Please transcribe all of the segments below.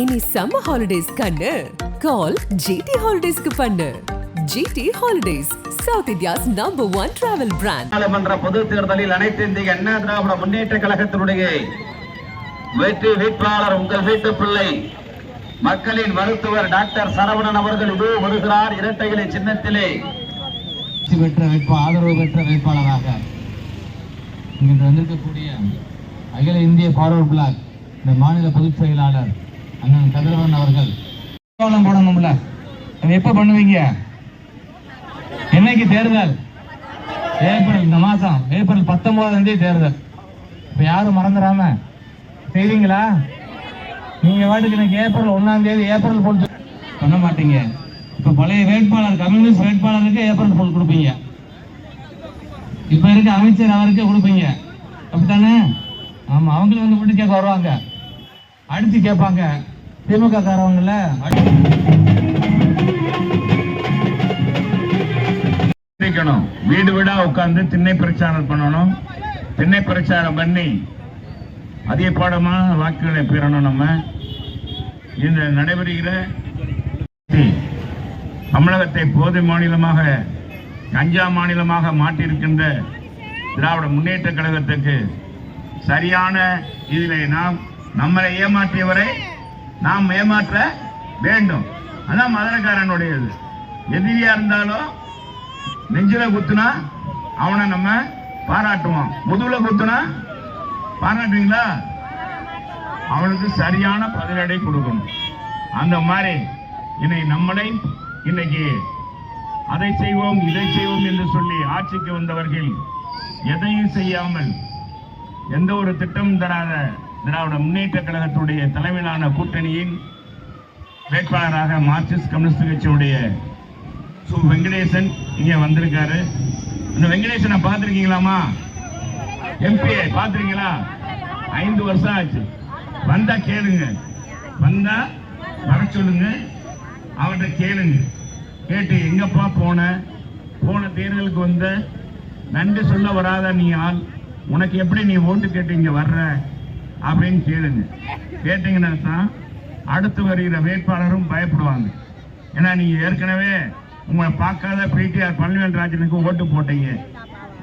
இனி summer holidays கண்ணு. Call GT ஹாலிடேஸ்க்கு பண்ணு. G T holidays south India's number one travel brand நாடாளுமன்ற பொதுத் தேர்தலில் அனைத்து இந்திய அண்ணா திராவிட முன்னேற்ற கழகத்தினுடைய வெற்றி வேட்பாளர் உங்கள் வீட்டு பிள்ளை மக்களின் மருத்துவர் டாக்டர் சரவணன் அவர்கள் இதோ வருகிறார் இரட்டை இலை சின்னத்திலே. வெற்றி பெற்ற வேட்பா ஆதரவு பெற்ற வேட்பாளராக இன்று வந்திருக்கக்கூடிய அகில இந்திய ஃபார்வர்ட் பிளாக் இந்த மாநில பொதுச் செயலாளர் அண்ணன் கதிரவன் அவர்கள். கோலம் போடணும்ல? அது எப்ப பண்ணுவீங்க? என்னைக்கு தேர்தல்? ஏப்ரல் இந்த மாசம். ஏப்ரல் பத்தொன்பதாம் தேதி தேர்தல். இப்ப யாரும் மறந்துடாம செய்வீங்களா? நீங்க வாட்டுக்கு இன்னைக்கு ஏப்ரல் ஒன்னாம் தேதி ஏப்ரல் போல் பண்ண மாட்டீங்க. இப்ப பழைய வேட்பாளர் கம்யூனிஸ்ட் வேட்பாளருக்கு ஏப்ரல் போல் கொடுப்பீங்க. இப்ப இருக்க அமைச்சர் அவருக்கு கொடுப்பீங்க. அப்படித்தானே? ஆமா அவங்களும் வந்து வீட்டு கேட்க வருவாங்க. அடுத்து கேட்பாங்க. திமுக காரவங்கல்ல வீடு வீடா உட்கார்ந்து திண்ணை பிரச்சாரம் பண்ணணும். திண்ணை பிரச்சாரம் பண்ணி அதிக பாடமான வாக்குகளை பெறணும் நம்ம. இந்த நடைபெறுகிற தமிழகத்தை போதை மாநிலமாக கஞ்சா மாநிலமாக மாற்றியிருக்கின்ற திராவிட முன்னேற்ற கழகத்துக்கு சரியான இதிலே நாம் நம்மளை ஏமாற்றியவரை நாம் ஏமாற்ற வேண்டும். அதான் மதுரக்காரனுடையது எதிரியா இருந்தாலும் நெஞ்சில குத்துனா அவனை நம்ம பாராட்டுவோம். முதுகுல குத்துனா பாராட்டுவீங்களா? அவனுக்கு சரியான பதிலடை கொடுக்கணும். அந்த மாதிரி இன்னைக்கு நம்மளை இன்னைக்கு அதை செய்வோம் இதை செய்வோம் என்று சொல்லி ஆட்சிக்கு வந்தவர்கள் எதையும் செய்யாமல் எந்த ஒரு திட்டமும் தராத திராவிட முன்னேற்ற கழகத்துடைய தலைமையிலான கூட்டணியின் வேட்பாளராக மார்க்சிஸ்ட் கம்யூனிஸ்ட் கட்சியுடைய சு வெங்கடேசன் இங்கே வந்திருக்காரு. இந்த வெங்கடேசனை பார்த்துருக்கீங்களாமா எம்பி பார்த்துருக்கீங்களா? ஐந்து வருஷம் ஆச்சு. வந்தா கேளுங்க. வந்தா வர சொல்லுங்க. அவர்கிட்ட கேளுங்க. கேட்டு எங்கப்பா போன? போன தேர்தலுக்கு வந்த? நன்றி சொல்ல வராத நீ ஆள். உனக்கு எப்படி நீ ஓட்டு கேட்டு இங்கே வர்ற? அப்படின்னு கேளுங்க. கேட்டீங்கன்னா தான் அடுத்து வருகிற வேட்பாளரும் பயப்படுவாங்க. ஏன்னா நீங்க ஏற்கனவே உங்களை பார்க்காத பிடிஆர் பழனிவேல் ராஜனுக்கு ஓட்டு போட்டீங்க.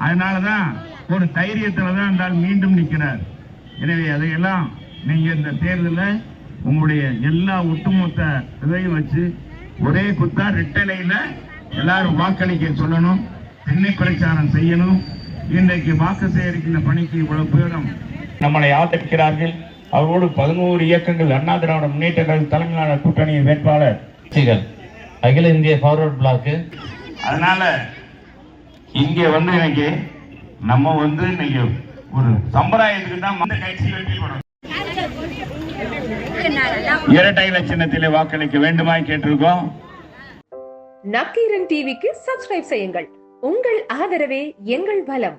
அதனாலதான் ஒரு தைரியத்துல தான் என்றால் மீண்டும் நிற்கிறார் எனவே அதையெல்லாம் நீங்க இந்த தேர்தலில் உங்களுடைய எல்லா ஒட்டுமொத்த இதையும் வச்சு ஒரே குத்தா ரெட்டலையில எல்லாரும் வாக்களிக்க சொல்லணும். திண்ணை பிரச்சாரம் செய்யணும். இன்றைக்கு வாக்கு சேகரிக்கின்ற பணிக்கு இவ்வளவு பேரும் நம்மளை ஆதரிக்கிறார்கள். அவரோடு பதினோரு இயக்கங்கள் அண்ணா திராவிட முன்னேற்ற கழக தலைமையிலான கூட்டணியின் வேட்பாளர். கட்சிகள் அகில இந்திய ஃபார்வர்ட் பிளாக்கு அதனால இங்க வந்து இன்னைக்கு நம்ம வந்து இன்னைக்கு ஒரு சம்பிரதாயத்துக்கு தான் அந்த கட்சி வெற்றி பெறணும் இரட்டை இலட்சணத்திலே வாக்களிக்க வேண்டுமாய் கேட்டிருக்கோம். நக்கீரன் டிவிக்கு சப்ஸ்கிரைப் செய்யுங்கள். உங்கள் ஆதரவே எங்கள் பலம்.